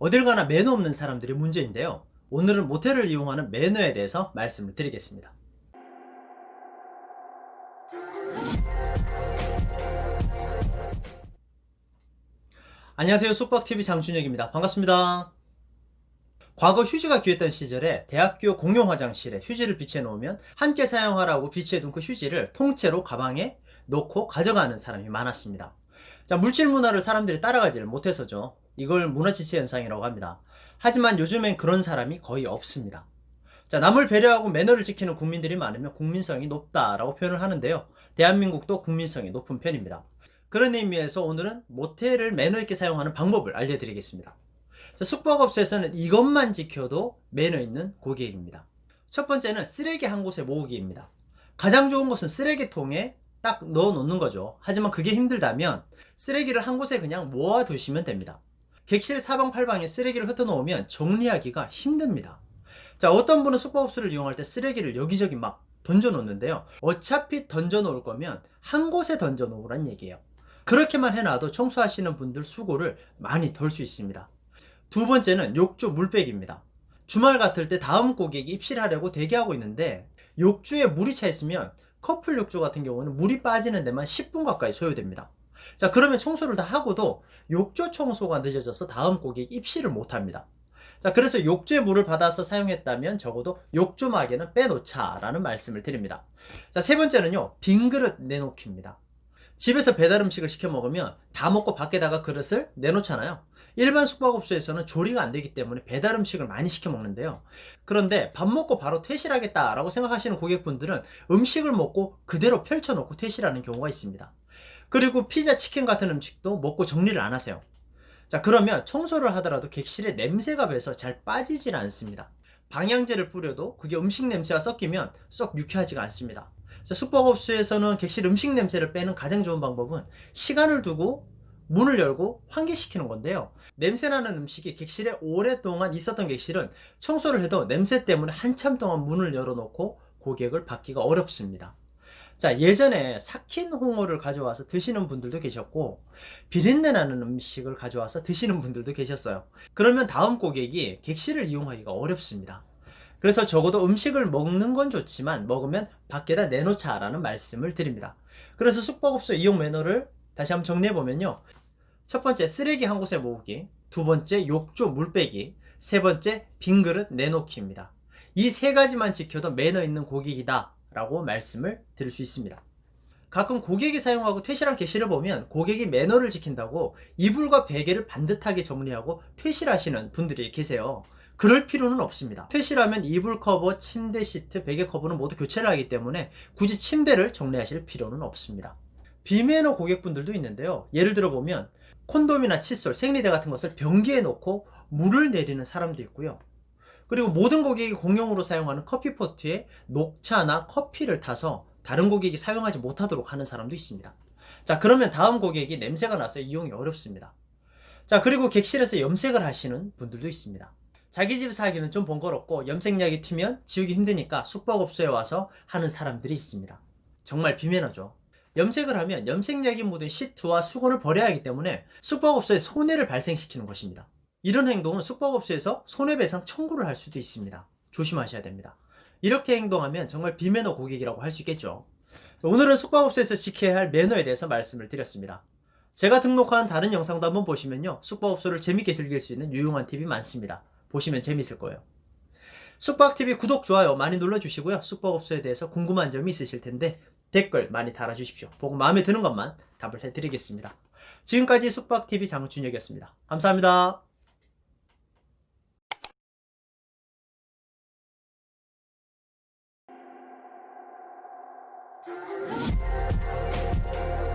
어딜 가나 매너 없는 사람들이 문제인데요. 오늘은 모텔을 이용하는 매너에 대해서 말씀을 드리겠습니다. 안녕하세요. 숙박TV 장준혁입니다. 반갑습니다. 과거 휴지가 귀했던 시절에 대학교 공용 화장실에 휴지를 비치해 놓으면 함께 사용하라고 비치해 둔 그 휴지를 통째로 가방에 놓고 가져가는 사람이 많았습니다. 자, 물질 문화를 사람들이 따라가지를 못해서죠. 이걸 문화지체 현상이라고 합니다. 하지만 요즘엔 그런 사람이 거의 없습니다. 자, 남을 배려하고 매너를 지키는 국민들이 많으면 국민성이 높다라고 표현을 하는데요. 대한민국도 국민성이 높은 편입니다. 그런 의미에서 오늘은 모텔을 매너 있게 사용하는 방법을 알려드리겠습니다. 자, 숙박업소에서는 이것만 지켜도 매너 있는 고객입니다. 첫 번째는 쓰레기 한 곳에 모으기입니다. 가장 좋은 것은 쓰레기통에 딱 넣어 놓는 거죠. 하지만 그게 힘들다면 쓰레기를 한 곳에 그냥 모아 두시면 됩니다. 객실 사방팔방에 쓰레기를 흩어 놓으면 정리하기가 힘듭니다. 자, 어떤 분은 숙박업소를 이용할 때 쓰레기를 여기저기 막 던져 놓는데요. 어차피 던져 놓을 거면 한 곳에 던져 놓으란 얘기예요. 그렇게만 해놔도 청소하시는 분들 수고를 많이 덜 수 있습니다. 두 번째는 욕조 물백입니다. 주말 같을 때 다음 고객이 입실하려고 대기하고 있는데 욕조에 물이 차 있으면 커플 욕조 같은 경우는 물이 빠지는 데만 10분 가까이 소요됩니다. 자, 그러면 청소를 다 하고도 욕조 청소가 늦어져서 다음 고객이 입실을 못 합니다. 자, 그래서 욕조에 물을 받아서 사용했다면 적어도 욕조막에는 빼놓자라는 말씀을 드립니다. 자, 세 번째는요, 빈 그릇 내놓기입니다. 집에서 배달 음식을 시켜 먹으면 다 먹고 밖에다가 그릇을 내놓잖아요. 일반 숙박업소에서는 조리가 안 되기 때문에 배달 음식을 많이 시켜 먹는데요. 그런데 밥 먹고 바로 퇴실하겠다라고 생각하시는 고객분들은 음식을 먹고 그대로 펼쳐놓고 퇴실하는 경우가 있습니다. 그리고 피자, 치킨 같은 음식도 먹고 정리를 안 하세요. 자, 그러면 청소를 하더라도 객실에 냄새가 배서 잘 빠지질 않습니다. 방향제를 뿌려도 그게 음식 냄새와 섞이면 썩 유쾌하지가 않습니다. 자, 숙박업소에서는 객실 음식 냄새를 빼는 가장 좋은 방법은 시간을 두고 문을 열고 환기시키는 건데요. 냄새나는 음식이 객실에 오랫동안 있었던 객실은 청소를 해도 냄새 때문에 한참 동안 문을 열어놓고 고객을 받기가 어렵습니다. 자, 예전에 삭힌 홍어를 가져와서 드시는 분들도 계셨고, 비린내 나는 음식을 가져와서 드시는 분들도 계셨어요. 그러면 다음 고객이 객실을 이용하기가 어렵습니다. 그래서 적어도 음식을 먹는 건 좋지만 먹으면 밖에다 내놓자 라는 말씀을 드립니다. 그래서 숙박업소 이용 매너를 다시 한번 정리해 보면요. 첫 번째 쓰레기 한 곳에 모으기, 두 번째 욕조 물 빼기, 세 번째 빈 그릇 내놓기입니다. 이 세 가지만 지켜도 매너 있는 고객이다 라고 말씀을 드릴 수 있습니다. 가끔 고객이 사용하고 퇴실한 게시를 보면 고객이 매너를 지킨다고 이불과 베개를 반듯하게 정리하고 퇴실하시는 분들이 계세요. 그럴 필요는 없습니다. 퇴실하면 이불 커버, 침대 시트, 베개 커버는 모두 교체를 하기 때문에 굳이 침대를 정리하실 필요는 없습니다. 비매너 고객분들도 있는데요. 예를 들어 보면 콘돔이나 칫솔, 생리대 같은 것을 변기에 놓고 물을 내리는 사람도 있고요. 그리고 모든 고객이 공용으로 사용하는 커피포트에 녹차나 커피를 타서 다른 고객이 사용하지 못하도록 하는 사람도 있습니다. 자, 그러면 다음 고객이 냄새가 나서 이용이 어렵습니다. 자, 그리고 객실에서 염색을 하시는 분들도 있습니다. 자기 집에서 하기는 좀 번거롭고 염색약이 튀면 지우기 힘드니까 숙박업소에 와서 하는 사람들이 있습니다. 정말 비매너죠. 염색을 하면 염색약이 묻은 시트와 수건을 버려야 하기 때문에 숙박업소에 손해를 발생시키는 것입니다. 이런 행동은 숙박업소에서 손해배상 청구를 할 수도 있습니다. 조심하셔야 됩니다. 이렇게 행동하면 정말 비매너 고객이라고 할 수 있겠죠. 오늘은 숙박업소에서 지켜야 할 매너에 대해서 말씀을 드렸습니다. 제가 등록한 다른 영상도 한번 보시면요. 숙박업소를 재밌게 즐길 수 있는 유용한 팁이 많습니다. 보시면 재밌을 거예요. 숙박TV 구독, 좋아요 많이 눌러주시고요. 숙박업소에 대해서 궁금한 점이 있으실 텐데 댓글 많이 달아주십시오. 보고 마음에 드는 것만 답을 해드리겠습니다. 지금까지 숙박TV 장준혁이었습니다. 감사합니다. Thank you.